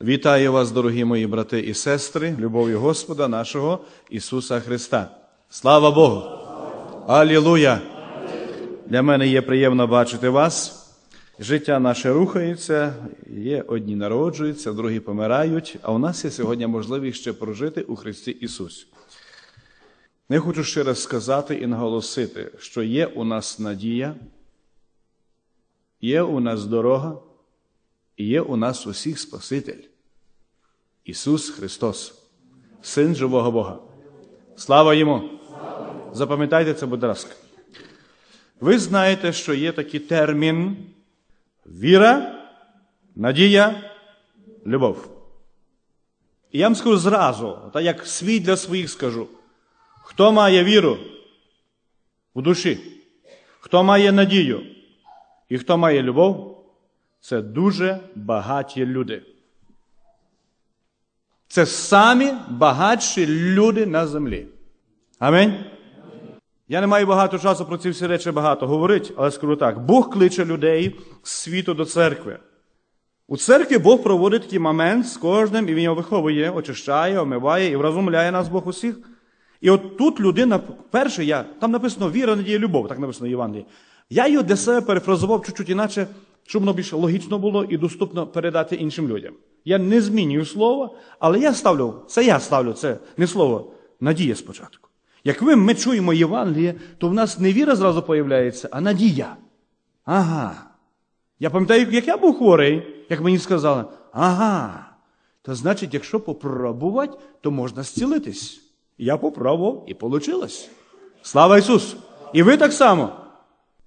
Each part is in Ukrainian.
Вітаю вас, дорогі мої брати і сестри, любов'ю Господа нашого Ісуса Христа. Слава Богу! Алілуя! Для мене є приємно бачити вас. Життя наше рухається, є одні народжуються, другі помирають, а у нас є сьогодні можливість ще прожити у Христі Ісусі. Я хочу ще раз сказати і наголосити, що є у нас надія, є у нас дорога, є у нас усіх Спаситель. Ісус Христос, Син живого Бога. Слава Йому! Запам'ятайте це, будь ласка. Ви знаєте, що є такий термін віра, надія, любов. І я вам скажу зразу, так як свій для своїх скажу, хто має віру в душі, хто має надію і хто має любов, це дуже багаті люди. Це самі багатші люди на землі. Амінь. Я не маю багато часу про ці всі речі багато говорити, але скажу так: Бог кличе людей світу до церкви. У церкві Бог проводить такий момент з кожним, і він його виховує, очищає, омиває і вразумляє нас Бог усіх. І от тут людина, перше, я, там написано віра, надія, любов, так написано в Євангелії. Я його для себе перефразував чуть-чуть іначе, щоб воно більш логічно було і доступно передати іншим людям. Я не змінюю слово, але я ставлю, це я ставлю, це не слово, надія спочатку. Як ви, ми чуємо Євангеліє, то в нас не віра зразу появляється, а надія. Ага. Я пам'ятаю, як я був хворий, як мені сказали, ага. То значить, якщо попробувати, то можна зцілитись. Я попробував і вийшло. Слава Ісусу! І ви так само.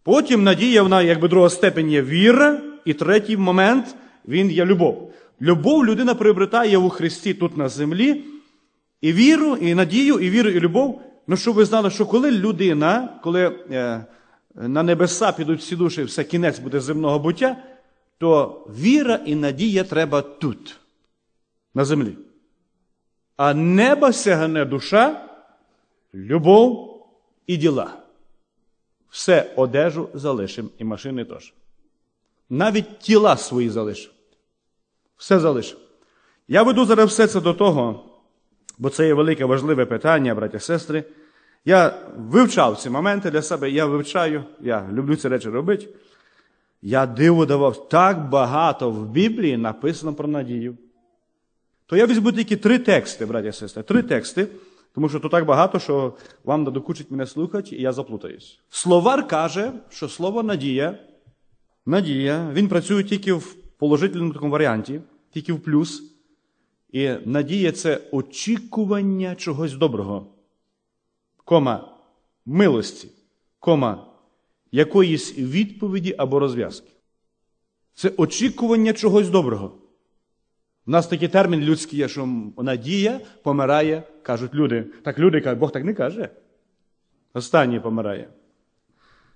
Потім надія, вона, якби друга степень є віра, і третій момент він є любов. Любов людина приобретає у Христі тут на землі, і віру, і надію, і віру, і любов. Ну, щоб ви знали, що коли людина, коли е, на небеса підуть всі душі, все кінець буде земного буття, то віра і надія треба тут, на землі. А неба сягне душа, любов і діла. Все одежу залишимо і машини теж. Навіть тіла свої залишимо. Все залишимо. Я веду зараз все це до того, бо це є велике важливе питання, браті сестри. Я вивчав ці моменти для себе, я вивчаю, я люблю ці речі робити. Я диво давав, так багато в Біблії написано про надію. То я візьму тільки три тексти, браті і сестри, три тексти, тому що тут так багато, що вам надокучить мене слухати, і я заплутаюсь. Словар каже, що слово надія, надія, він працює тільки в положительному такому варіанті, тільки в плюс. І надія це очікування чогось доброго, кома милості, кома якоїсь відповіді або розв'язки. Це очікування чогось доброго. У нас такий термін людський є, що надія помирає, кажуть люди. Так люди кажуть, Бог так не каже. Останній помирає.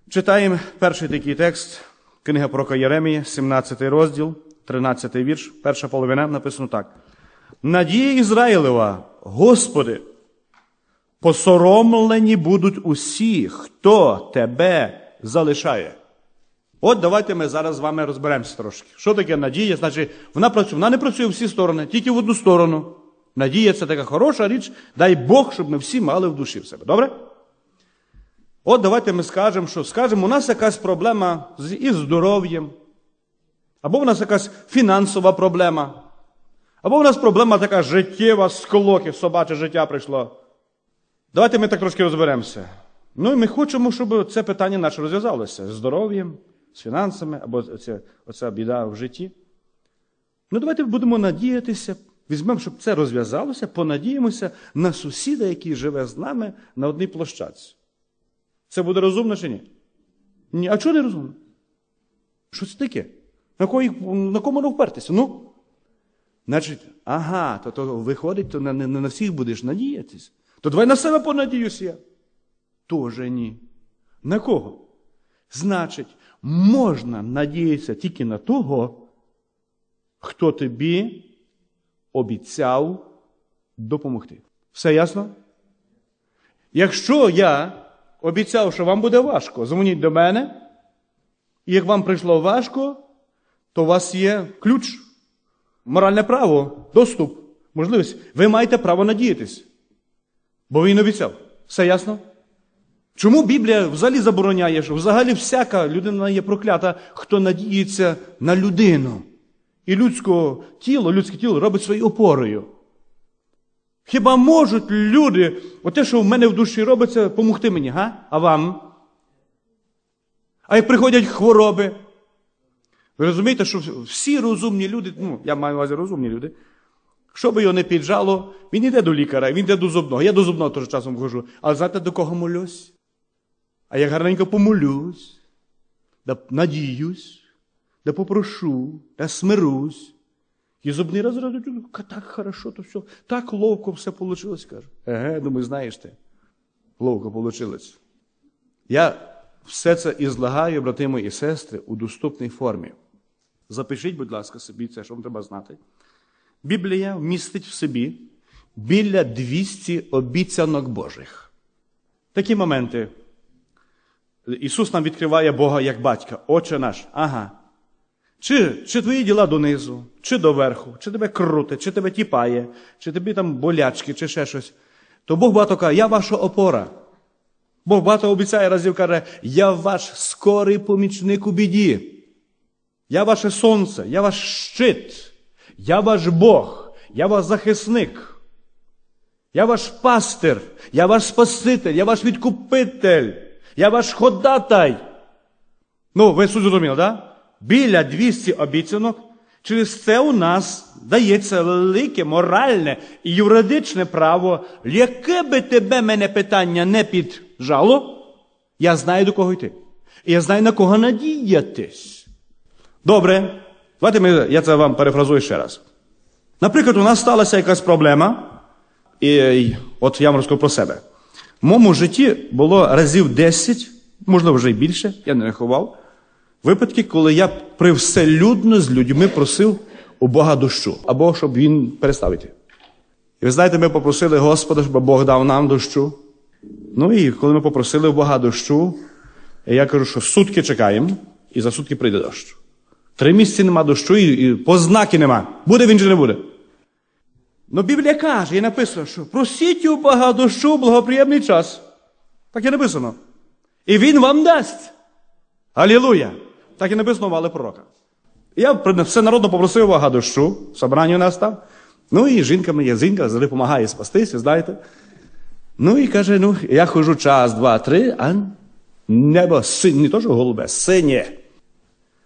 Читаємо перший такий текст, книга про Єремія, 17 розділ, 13 вірш, перша половина написано так. Надія Ізраїлева, Господи, посоромлені будуть усі, хто тебе залишає. От давайте ми зараз з вами розберемося трошки. Що таке надія? Значить, вона працює, вона не працює в всі сторони, тільки в одну сторону. Надія це така хороша річ. Дай Бог, щоб ми всі мали в душі в себе. Добре? От давайте ми скажемо, що скажемо, у нас якась проблема з із здоров'ям, або у нас якась фінансова проблема, або у нас проблема така життєва, склоки, собаче життя прийшло. Давайте ми так трошки розберемося. Ну і ми хочемо, щоб це питання наше розв'язалося з здоров'ям, з фінансами, або оця, оця біда в житті. Ну, давайте будемо надіятися, візьмемо, щоб це розв'язалося, понадіємося на сусіда, який живе з нами на одній площадці. Це буде розумно чи ні? Ні. А чого не розумно? Що це таке? На кого, на кому не впертися? Ну? Значить, ага, то, то виходить, то не, не на всіх будеш надіятись. То давай на себе понадіюся я. Тоже ні. На кого? Значить, можна надіятися тільки на того, хто тобі обіцяв допомогти. Все ясно? Якщо я обіцяв, що вам буде важко, дзвоніть до мене, і як вам прийшло важко, то у вас є ключ моральне право, доступ, можливість. Ви маєте право надіятись. Бо він обіцяв. Все ясно? Чому Біблія взагалі забороняє, що взагалі всяка людина є проклята, хто надіється на людину? І людське тіло, людське тіло робить своєю опорою. Хіба можуть люди, оте, що в мене в душі робиться, помогти мені, га? А вам? А як приходять хвороби? Ви розумієте, що всі розумні люди, ну, я маю на увазі розумні люди, що би його не піджало, він йде до лікаря, він йде до зубного. Я до зубного теж часом хожу. Але знаєте, до кого молюсь? А я гарненько помолюсь, да надіюсь, да попрошу, да смирусь. І зубний раз зразу так хорошо, то все, так ловко все вийшло, каже. Еге, думаю, знаєш ти. Ловко вийшло. Я все це ізлагаю, брати мої і сестри, у доступній формі. Запишіть, будь ласка, собі це, що вам треба знати. Біблія вмістить в собі біля 200 обіцянок Божих. Такі моменти. Ісус нам відкриває Бога як батька, Отче наш. Ага. Чи чи твої діла донизу, чи доверху, чи тебе круте, чи тебе тіпає, чи тобі там болячки, чи ще щось. То Бог багато каже, я ваша опора. Бог багато обіцяє разів каже, я ваш скорий помічник у біді. Я ваше сонце, я ваш щит, я ваш Бог, я ваш захисник. Я ваш пастир, я ваш Спаситель, я ваш відкупитель, я ваш ходатай. Ну, ви суть зрозуміли? Да? Біля 200 обіцянок. Через це у нас дається велике моральне і юридичне право, яке би тебе мене питання не піджало, я знаю до кого йти. І я знаю на кого надіятись. Добре, давайте ми, я це вам перефразую ще раз. Наприклад, у нас сталася якась проблема, і от я вам розкажу про себе. В моєму житті було разів 10, можливо, вже й більше, я не рахував. Випадки, коли я привселюдно з людьми просив у Бога дощу, або щоб він перестав йти. І ви знаєте, ми попросили Господа, щоб Бог дав нам дощу. Ну і коли ми попросили у Бога дощу, я кажу, що сутки чекаємо, і за сутки прийде дощ. Три місяці нема дощу, і, і познаки нема. Буде він чи не буде. Ну Біблія каже, і написано, що просіть у Бога дощу благоприємний час. Так і написано. І він вам дасть. Алілуя! Так і написано мали пророка. Я все народно попросив Бога дощу, собрання у нас там. Ну і жінка мені, жінка, завжди допомагає спастися, знаєте. Ну і каже, ну, я хожу час, два, три, а небо синє, не то, що голубе, синє.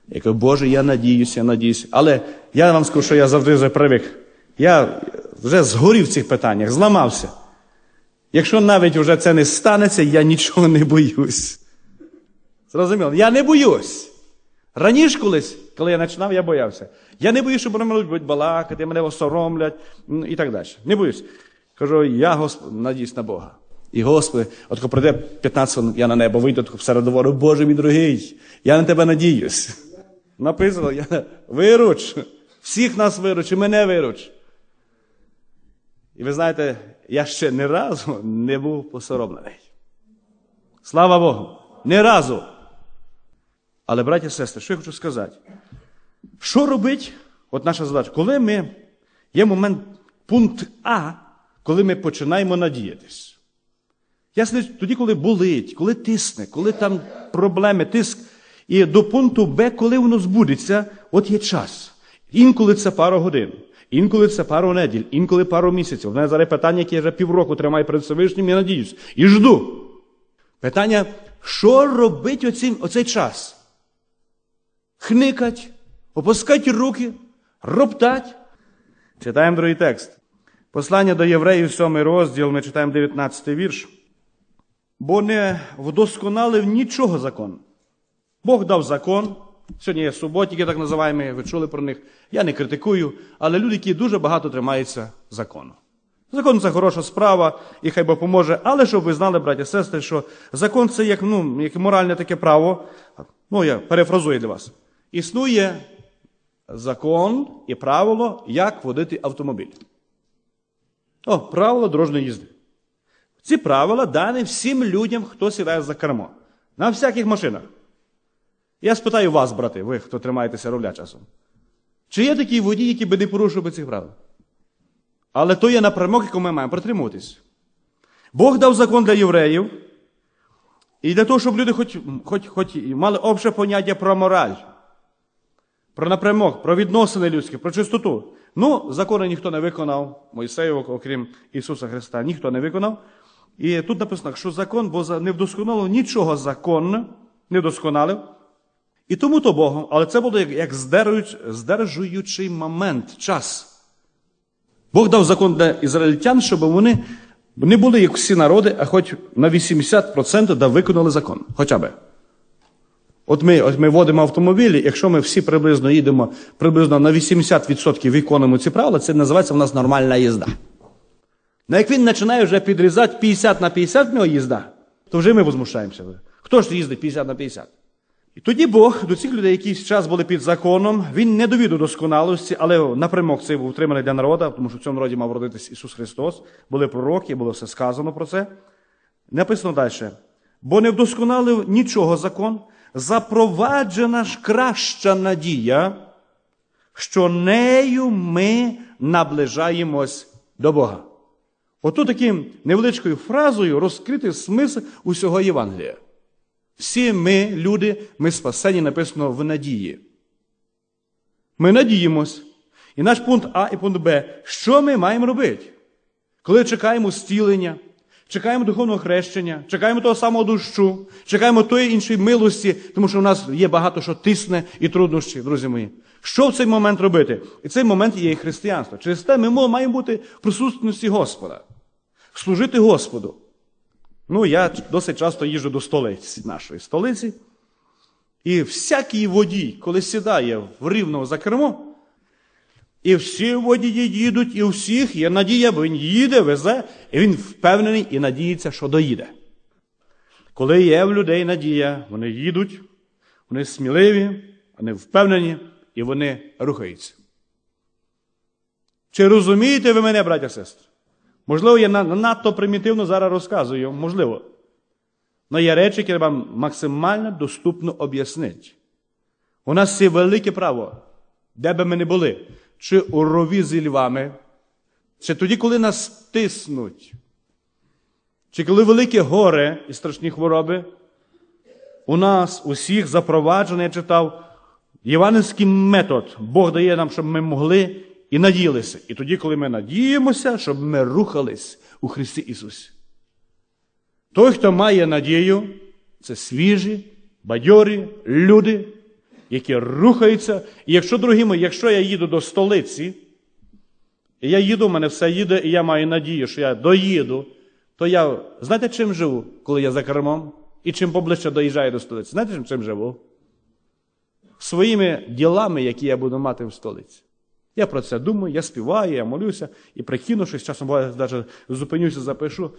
Я кажу, Боже, я надіюся, я надіюся. Але я вам скажу, що я завжди вже привик. Я вже згорів в цих питаннях, зламався. Якщо навіть вже це не станеться, я нічого не боюсь. Зрозуміло? Я не боюсь. Раніше колись, коли я починав, я боявся. Я не боюсь, що вони будуть балакати, мене осоромлять і так далі. Не боюсь. Кажу, я Господь, надіюсь на Бога. І Господи, от коли прийде 15 хвилин, я на небо вийду всеред говорю, Боже мій дорогий, я на тебе надіюсь. Написано, я вируч. Всіх нас вируч, і мене вируч. І ви знаєте, я ще ні разу не був посоромлений. Слава Богу! Ні разу. Але, браті і сестри, що я хочу сказати? Що робить? От наша задача, коли ми є момент, пункт А, коли ми починаємо надіятись. Ясно, тоді, коли болить, коли тисне, коли там проблеми, тиск. І до пункту Б, коли воно збудеться, от є час. Інколи це пару годин, інколи це пару неділь, інколи пару місяців. У мене зараз питання, яке я вже півроку тримаю перед Всевишнім, я надіюсь. І жду. Питання, що робить оцей, оцей час? Хникать, опускать руки, роптать. Читаємо другий текст. Послання до євреїв, 7 розділ, ми читаємо 19 вірш. Бо не вдосконалив нічого закон. Бог дав закон. Сьогодні є суботники, так називаємо, ви чули про них. Я не критикую, але люди, які дуже багато тримаються закону. Закон це хороша справа, і хай Бог поможе. Але щоб ви знали, браті і сестри, що закон це як ну, як моральне таке право. Ну, я перефразую для вас. Існує закон і правило, як водити автомобіль. О, правило дорожньої їзди. Ці правила дані всім людям, хто сідає за кермо. На всяких машинах. Я спитаю вас, брати, ви, хто тримаєтеся руля часом. Чи є такий водій, який би не порушив цих правил? Але то є напрямок, якому ми маємо притримуватись. Бог дав закон для євреїв, і для того, щоб люди хоч, хоч, хоч мали обще поняття про мораль, про напрямок, про відносини людські, про чистоту. Ну, закони ніхто не виконав, Мойсеєв, окрім Ісуса Христа, ніхто не виконав. І тут написано, що закон, бо не вдосконалив нічого законно, не вдосконалив. І тому то Богом, але це було як, як здержуючий момент, час. Бог дав закон для ізраїльтян, щоб вони не були як всі народи, а хоч на 80% да виконали закон. Хоча би. От ми от ми водимо автомобілі, якщо ми всі приблизно їдемо приблизно на 80% виконуємо ці правила, це називається в нас нормальна їзда. Ну як він починає вже підрізати 50 на 50 в нього їзда, то вже ми возмущаємося. Хто ж їздить 50 на 50? І тоді Бог до цих людей, якийсь час були під законом, він не довів до досконалості, але напрямок цей був утриманий для народу, тому що в цьому народі мав родитись Ісус Христос. Були пророки, було все сказано про це. Написано далі. Бо не вдосконалив нічого закон, запроваджена ж краща надія, що нею ми наближаємось до Бога. Ото таким невеличкою фразою розкритий смисл усього Євангелія. Всі ми, люди, ми спасені, написано в надії. Ми надіємось. І наш пункт А і пункт Б. Що ми маємо робити? Коли чекаємо зцілення, чекаємо духовного хрещення, чекаємо того самого дощу, чекаємо тої іншої милості, тому що у нас є багато що тисне і труднощі, друзі мої. Що в цей момент робити? І цей момент є і християнство. Через те ми маємо бути в присутності Господа, служити Господу. Ну, я досить часто їжджу до столиці нашої столиці. І всякий водій, коли сідає в рівно за кермо, і всі водії їдуть, і у всіх є надія, бо він їде, везе, і він впевнений і надіється, що доїде. Коли є в людей надія, вони їдуть, вони сміливі, вони впевнені і вони рухаються. Чи розумієте ви мене, браття сестри? Можливо, я надто примітивно зараз розказую, можливо. Але є речі, які треба максимально доступно об'яснити. У нас є велике право, де би ми не були, чи у рові зі львами, чи тоді, коли нас тиснуть, чи коли велике горе і страшні хвороби, у нас усіх запроваджений, я читав, євангельський метод. Бог дає нам, щоб ми могли і надіялися. І тоді, коли ми надіємося, щоб ми рухались у Христі Ісусі. Той, хто має надію, це свіжі, бадьорі люди, які рухаються. І якщо, дорогі мої, якщо я їду до столиці, і я їду, у мене все їде, і я маю надію, що я доїду, то я, знаєте, чим живу, коли я за кермом? І чим поближче доїжджаю до столиці? Знаєте, чим живу? Своїми ділами, які я буду мати в столиці. Я про це думаю, я співаю, я молюся і прикинувшись, часом буває, навіть зупинюся, запишу.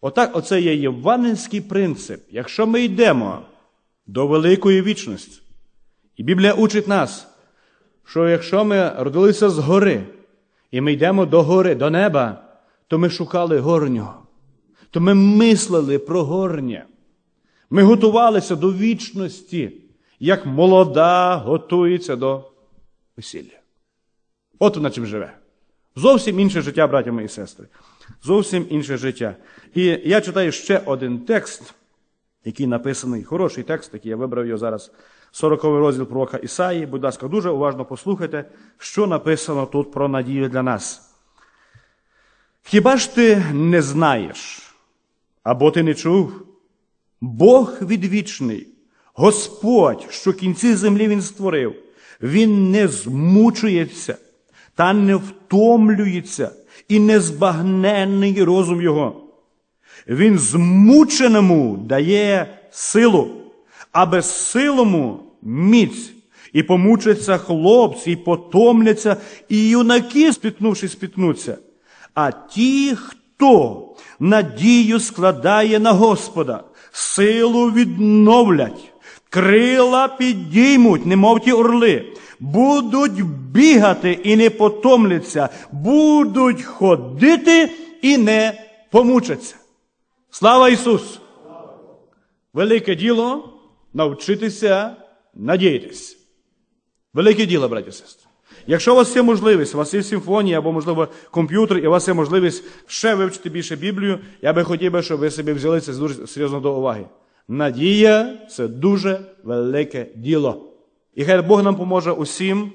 Отак, оце є євангельський принцип. Якщо ми йдемо до великої вічності, і Біблія учить нас, що якщо ми родилися з гори, і ми йдемо до гори, до неба, то ми шукали горнього, то ми мислили про горнє. Ми готувалися до вічності, як молода готується до весілля. От вона чим живе. Зовсім інше життя, браття мої сестри. Зовсім інше життя. І я читаю ще один текст, який написаний, хороший текст, який я вибрав його зараз, 40 розділ пророка Ісаї. Будь ласка, дуже уважно послухайте, що написано тут про надію для нас. Хіба ж ти не знаєш, або ти не чув? Бог відвічний, Господь, що кінці землі Він створив, Він не змучується та не втомлюється і незбагненний розум його. Він змученому дає силу, а безсилому міць. І помучаться хлопці, і потомляться, і юнаки, спітнувши, спітнуться. А ті, хто надію складає на Господа, силу відновлять, крила підіймуть, немов ті орли, будуть бігати і не потомляться, будуть ходити і не помучаться. Слава Ісусу! Велике діло навчитися надіятись. Велике діло, браті і сестри. Якщо у вас є можливість, у вас є симфонія або, можливо, комп'ютер, і у вас є можливість ще вивчити більше Біблію, я би хотів би, щоб ви собі взяли це дуже серйозно до уваги. Надія це дуже велике діло. І хай Бог нам поможе усім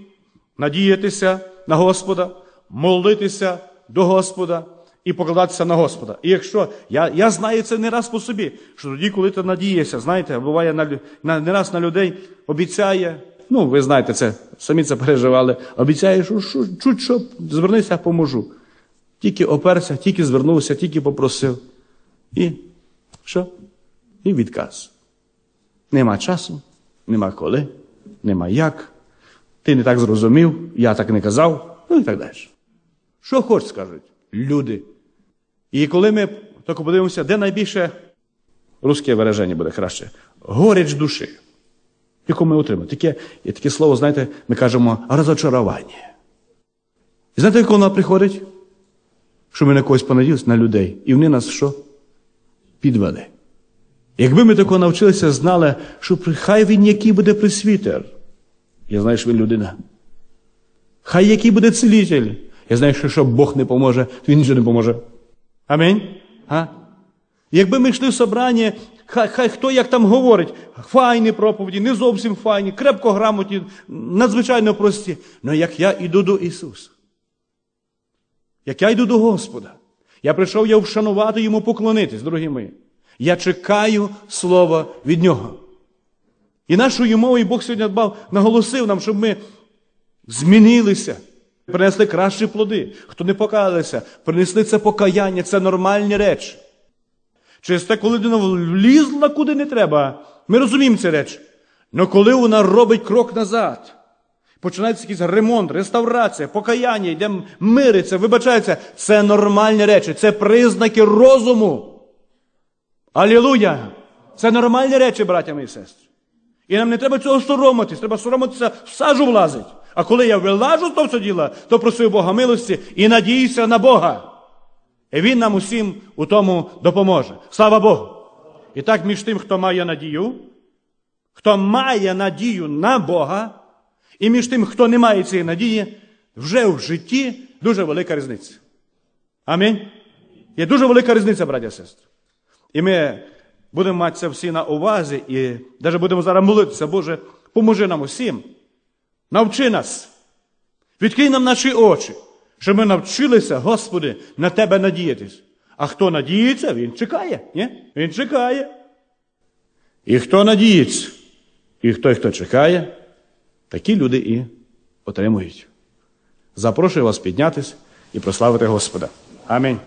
надіятися на Господа, молитися до Господа і покладатися на Господа. І якщо я, я знаю це не раз по собі, що тоді, коли ти надієшся, знаєте, буває на, на, не раз на людей обіцяє, ну ви знаєте це, самі це переживали, обіцяє, що, що чуть що звернися, поможу. Тільки оперся, тільки звернувся, тільки попросив. І що? І відказ. Нема часу, нема коли, нема як. Ти не так зрозумів, я так не казав, ну і так далі. Що хоч скажуть люди. І коли ми тільки подивимося, де найбільше русське вираження буде краще, горіч душі, яку ми отримаємо. Таке, є таке слово, знаєте, ми кажемо розочарування. І знаєте, як воно приходить? Що ми на когось понадіялися, на людей, і вони нас що? Підвели. Якби ми такого навчилися, знали, що хай він який буде присвітер. Я знаю, що він людина. Хай який буде цілитель. Я знаю, що якщо Бог не поможе, то він нічого не поможе. Амінь. А? Якби ми йшли в собрання, хай, хай хто як там говорить, файні проповіді, не зовсім файні, крепко грамотні, надзвичайно прості. Але як я йду до Ісуса, як я йду до Господа, я прийшов я вшанувати йому поклонитись, дорогі мої. Я чекаю слова від Нього. І нашою мовою Бог сьогодні дбав, наголосив нам, щоб ми змінилися, принесли кращі плоди. Хто не покаялися, принесли це покаяння, це нормальні речі. Через те, коли людина влізла куди не треба, ми розуміємо ці речі. Але коли вона робить крок назад, починається якийсь ремонт, реставрація, покаяння, йде мириться, вибачається, це нормальні речі, це признаки розуму. Алілуя! Це нормальні речі, браття і сестри. І нам не треба цього соромитись, треба соромитися в сажу влазить. А коли я вилажу з того все діло, то просив Бога милості і надіюся на Бога. І Він нам усім у тому допоможе. Слава Богу! І так між тим, хто має надію, хто має надію на Бога, і між тим, хто не має цієї надії, вже в житті дуже велика різниця. Амінь. Є дуже велика різниця, браття і сестри. І ми будемо мати це всі на увазі, і навіть будемо зараз молитися, Боже, поможи нам усім. Навчи нас. Відкрий нам наші очі, щоб ми навчилися, Господи, на Тебе надіятись. А хто надіється, він чекає. Ні? Він чекає. І хто надіється, і той, хто чекає, такі люди і отримують. Запрошую вас піднятись і прославити Господа. Амінь.